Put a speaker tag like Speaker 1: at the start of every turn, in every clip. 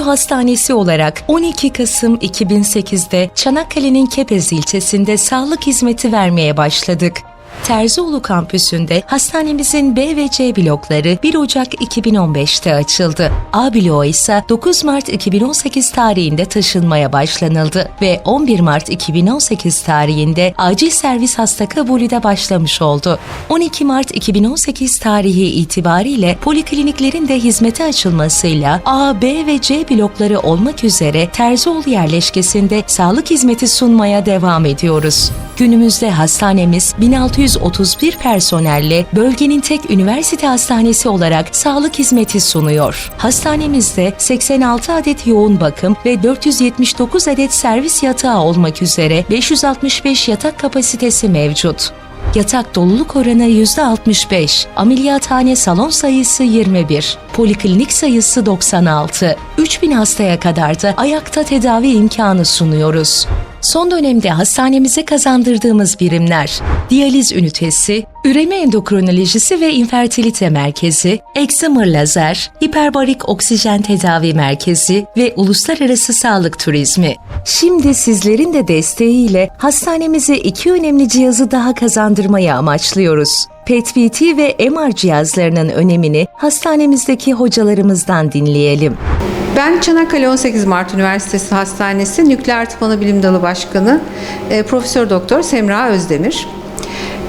Speaker 1: Hastanesi olarak 12 Kasım 2008'de Çanakkale'nin Kepez ilçesinde sağlık hizmeti vermeye başladık. Terzioğlu kampüsünde hastanemizin B ve C blokları 1 Ocak 2015'te açıldı. A bloğu ise 9 Mart 2018 tarihinde taşınmaya başlanıldı ve 11 Mart 2018 tarihinde acil servis hasta kabulü de başlamış oldu. 12 Mart 2018 tarihi itibariyle polikliniklerin de hizmete açılmasıyla A, B ve C blokları olmak üzere Terzioğlu yerleşkesinde sağlık hizmeti sunmaya devam ediyoruz. Günümüzde hastanemiz 1631 personelle bölgenin tek üniversite hastanesi olarak sağlık hizmeti sunuyor. Hastanemizde 86 adet yoğun bakım ve 479 adet servis yatağı olmak üzere 565 yatak kapasitesi mevcut. Yatak doluluk oranı %65, ameliyathane salon sayısı 21, poliklinik sayısı 96, 3000 hastaya kadar da ayakta tedavi imkanı sunuyoruz. Son dönemde hastanemize kazandırdığımız birimler, diyaliz ünitesi, üreme endokrinolojisi ve infertilite merkezi, Excimer lazer, hiperbarik oksijen tedavi merkezi ve uluslararası sağlık turizmi. Şimdi sizlerin de desteğiyle hastanemize iki önemli cihazı daha kazandırmayı amaçlıyoruz. PET-CT ve MR cihazlarının önemini hastanemizdeki hocalarımızdan dinleyelim.
Speaker 2: Ben Çanakkale 18 Mart Üniversitesi Hastanesi Nükleer Tıp Anabilim Dalı Başkanı e, Profesör Doktor Semra Özdemir.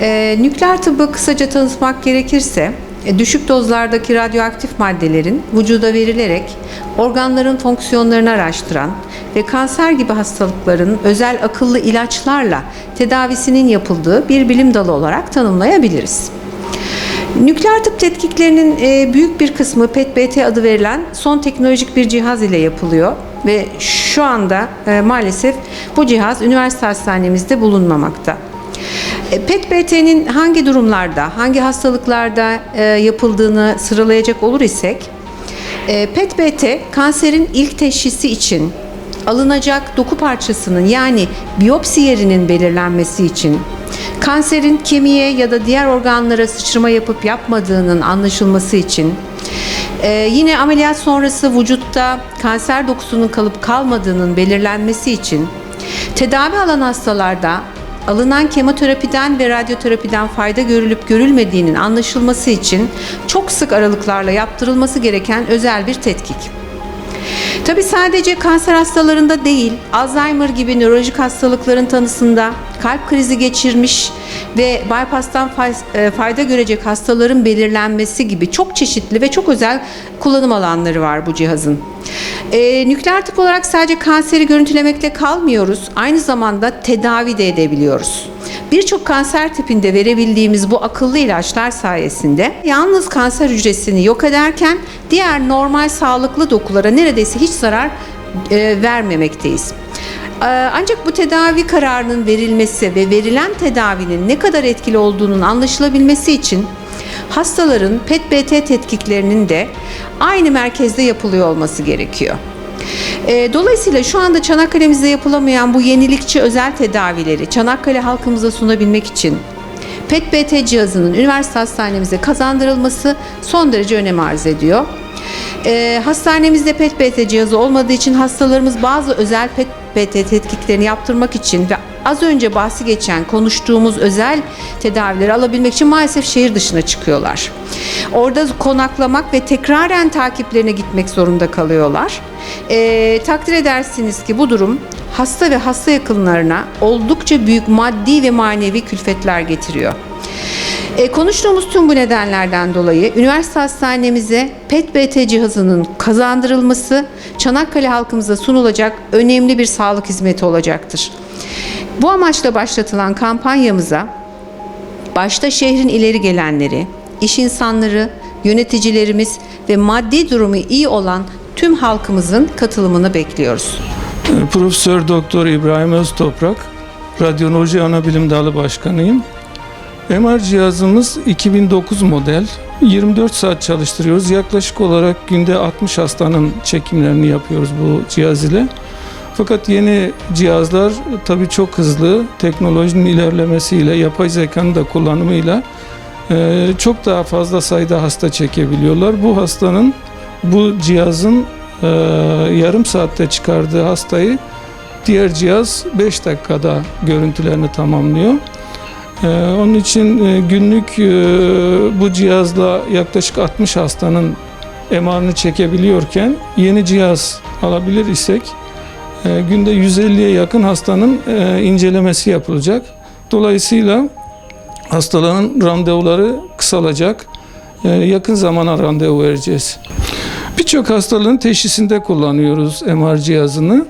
Speaker 2: E, nükleer tıbbı kısaca tanıtmak gerekirse e, düşük dozlardaki radyoaktif maddelerin vücuda verilerek organların fonksiyonlarını araştıran ve kanser gibi hastalıkların özel akıllı ilaçlarla tedavisinin yapıldığı bir bilim dalı olarak tanımlayabiliriz. Nükleer tıp tetkiklerinin e, büyük bir kısmı PET-BT adı verilen son teknolojik bir cihaz ile yapılıyor ve şu anda e, maalesef bu cihaz üniversite hastanemizde bulunmamakta. E, PET-BT'nin hangi durumlarda, hangi hastalıklarda e, yapıldığını sıralayacak olur isek, e, PET-BT kanserin ilk teşhisi için alınacak doku parçasının yani biyopsi yerinin belirlenmesi için kanserin kemiğe ya da diğer organlara sıçrama yapıp yapmadığının anlaşılması için ee, yine ameliyat sonrası vücutta kanser dokusunun kalıp kalmadığının belirlenmesi için tedavi alan hastalarda alınan kemoterapiden ve radyoterapiden fayda görülüp görülmediğinin anlaşılması için çok sık aralıklarla yaptırılması gereken özel bir tetkik. Tabi sadece kanser hastalarında değil, Alzheimer gibi nörolojik hastalıkların tanısında, kalp krizi geçirmiş ve bypass'tan e, fayda görecek hastaların belirlenmesi gibi çok çeşitli ve çok özel kullanım alanları var bu cihazın. Ee, nükleer tıp olarak sadece kanseri görüntülemekle kalmıyoruz, aynı zamanda tedavi de edebiliyoruz. Birçok kanser tipinde verebildiğimiz bu akıllı ilaçlar sayesinde yalnız kanser hücresini yok ederken diğer normal sağlıklı dokulara neredeyse hiç zarar e, vermemekteyiz. Ee, Ancak bu tedavi kararının verilmesi ve verilen tedavinin ne kadar etkili olduğunun anlaşılabilmesi için hastaların PET-BT tetkiklerinin de aynı merkezde yapılıyor olması gerekiyor. E, Dolayısıyla şu anda Çanakkale'mizde yapılamayan bu yenilikçi özel tedavileri Çanakkale halkımıza sunabilmek için PET-BT cihazının üniversite hastanemize kazandırılması son derece önem arz ediyor. E, hastanemizde PET-BT cihazı olmadığı için hastalarımız bazı özel PET-BT tetkiklerini yaptırmak için ve az önce bahsi geçen konuştuğumuz özel tedavileri alabilmek için maalesef şehir dışına çıkıyorlar. Orada konaklamak ve tekraren takiplerine gitmek zorunda kalıyorlar. E, takdir edersiniz ki bu durum hasta ve hasta yakınlarına oldukça büyük maddi ve manevi külfetler getiriyor. E, konuştuğumuz tüm bu nedenlerden dolayı üniversite hastanemize PET-BT cihazının kazandırılması Çanakkale halkımıza sunulacak önemli bir sağlık hizmeti olacaktır. Bu amaçla başlatılan kampanyamıza başta şehrin ileri gelenleri, iş insanları, yöneticilerimiz ve maddi durumu iyi olan tüm halkımızın katılımını bekliyoruz.
Speaker 3: Profesör Doktor İbrahim Öztoprak, Radyoloji Anabilim Dalı Başkanıyım. MR cihazımız 2009 model. 24 saat çalıştırıyoruz. Yaklaşık olarak günde 60 hastanın çekimlerini yapıyoruz bu cihaz ile. Fakat yeni cihazlar tabii çok hızlı. Teknolojinin ilerlemesiyle, yapay zekanın da kullanımıyla e, çok daha fazla sayıda hasta çekebiliyorlar. Bu hastanın bu cihazın e, yarım saatte çıkardığı hastayı diğer cihaz 5 dakikada görüntülerini tamamlıyor. E, onun için günlük bu cihazla yaklaşık 60 hastanın MR'ını çekebiliyorken yeni cihaz alabilir isek e, günde 150'ye yakın hastanın e, incelemesi yapılacak. Dolayısıyla hastaların randevuları kısalacak. E, yakın zamana randevu vereceğiz. Birçok hastalığın teşhisinde kullanıyoruz MR cihazını.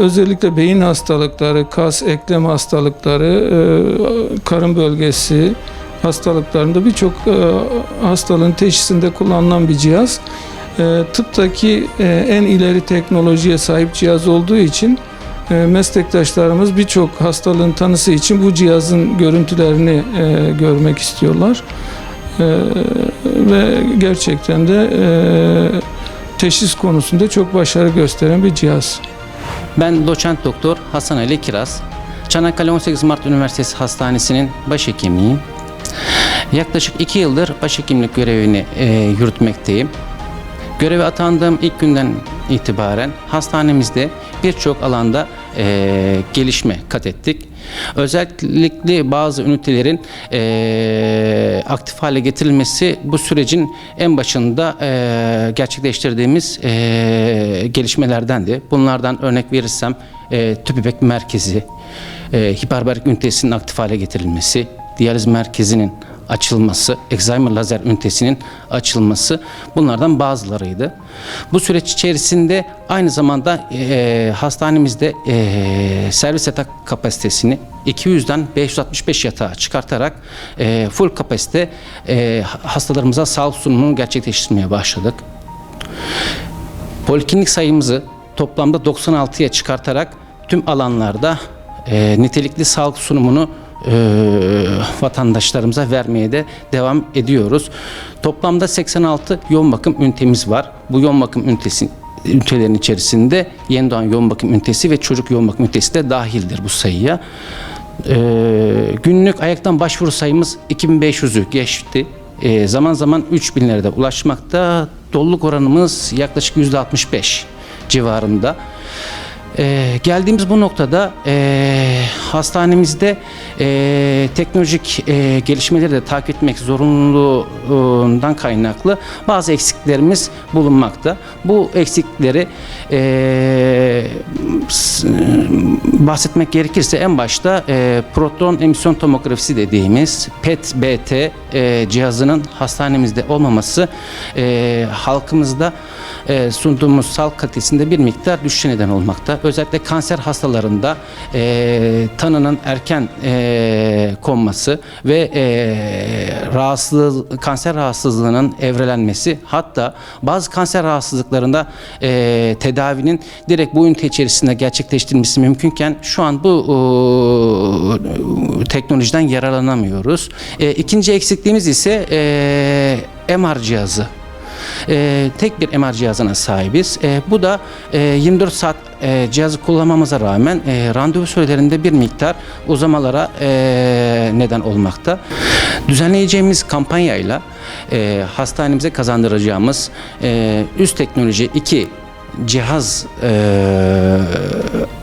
Speaker 3: Özellikle beyin hastalıkları, kas, eklem hastalıkları, karın bölgesi hastalıklarında birçok hastalığın teşhisinde kullanılan bir cihaz. E, tıptaki e, en ileri teknolojiye sahip cihaz olduğu için e, meslektaşlarımız birçok hastalığın tanısı için bu cihazın görüntülerini e, görmek istiyorlar. Ve gerçekten de teşhis konusunda çok başarı gösteren bir cihaz.
Speaker 4: Ben doçent doktor Hasan Ali Kiraz. Çanakkale 18 Mart Üniversitesi Hastanesi'nin başhekimiyim. Yaklaşık iki yıldır başhekimlik görevini e, yürütmekteyim. Göreve atandığım ilk günden itibaren hastanemizde birçok alanda e, gelişme kat ettik. Özellikle bazı ünitelerin e, aktif hale getirilmesi bu sürecin en başında e, gerçekleştirdiğimiz e, gelişmelerdendi. Bunlardan örnek verirsem e, tüp bebek merkezi, e, hiperbarik ünitesinin aktif hale getirilmesi, diyaliz merkezinin açılması, Alzheimer lazer ünitesinin açılması bunlardan bazılarıydı. Bu süreç içerisinde aynı zamanda e, hastanemizde e, servis yatak kapasitesini 200'den 565 yatağa çıkartarak e, full kapasite e, hastalarımıza sağlık sunumunu gerçekleştirmeye başladık. Poliklinik sayımızı toplamda 96'ya çıkartarak tüm alanlarda e, nitelikli sağlık sunumunu e, vatandaşlarımıza vermeye de devam ediyoruz. Toplamda 86 yoğun bakım ünitemiz var. Bu yoğun bakım ünitesi ünitelerin içerisinde yeni doğan yoğun bakım ünitesi ve çocuk yoğun bakım ünitesi de dahildir bu sayıya. E, günlük ayaktan başvuru sayımız 2500'ü geçti. E, zaman zaman 3000'lere de ulaşmakta. Doluluk oranımız yaklaşık %65 civarında. Ee, geldiğimiz bu noktada e, hastanemizde e, teknolojik e, gelişmeleri de takip etmek zorunluluğundan kaynaklı bazı eksiklerimiz bulunmakta. Bu eksikleri e, bahsetmek gerekirse en başta e, proton emisyon tomografisi dediğimiz PET-BT e, cihazının hastanemizde olmaması e, halkımızda e, sunduğumuz sağlık kalitesinde bir miktar düşüşe neden olmakta. Özellikle kanser hastalarında e, tanının erken e, konması ve e, rahatsızlığı, kanser rahatsızlığının evrelenmesi hatta bazı kanser rahatsızlıklarında e, tedavinin direkt bu ünite içerisinde gerçekleştirilmesi mümkünken şu an bu e, teknolojiden yararlanamıyoruz. E, ikinci eksikliğimiz ise e, MR cihazı. Ee, tek bir MR cihazına sahibiz. Ee, bu da e, 24 saat e, cihazı kullanmamıza rağmen e, randevu sürelerinde bir miktar uzamalara e, neden olmakta. Düzenleyeceğimiz kampanyayla e, hastanemize kazandıracağımız e, üst teknoloji 2 cihaz e,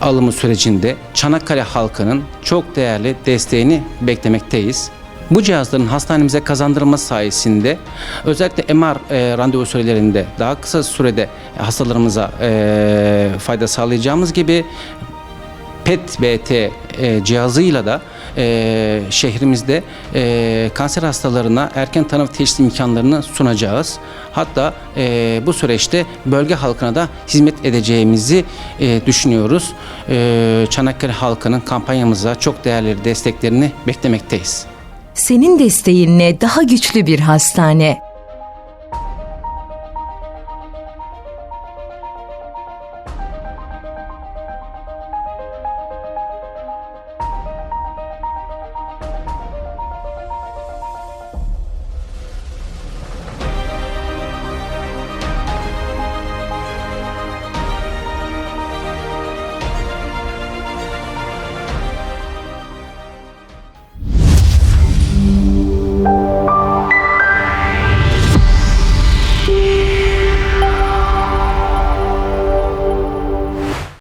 Speaker 4: alımı sürecinde Çanakkale halkının çok değerli desteğini beklemekteyiz. Bu cihazların hastanemize kazandırılması sayesinde özellikle MR e, randevu sürelerinde daha kısa sürede hastalarımıza e, fayda sağlayacağımız gibi PET-BT e, cihazıyla da e, şehrimizde e, kanser hastalarına erken tanı teşhis imkanlarını sunacağız. Hatta e, bu süreçte bölge halkına da hizmet edeceğimizi e, düşünüyoruz. E, Çanakkale halkının kampanyamıza çok değerli desteklerini beklemekteyiz.
Speaker 1: Senin desteğinle daha güçlü bir hastane.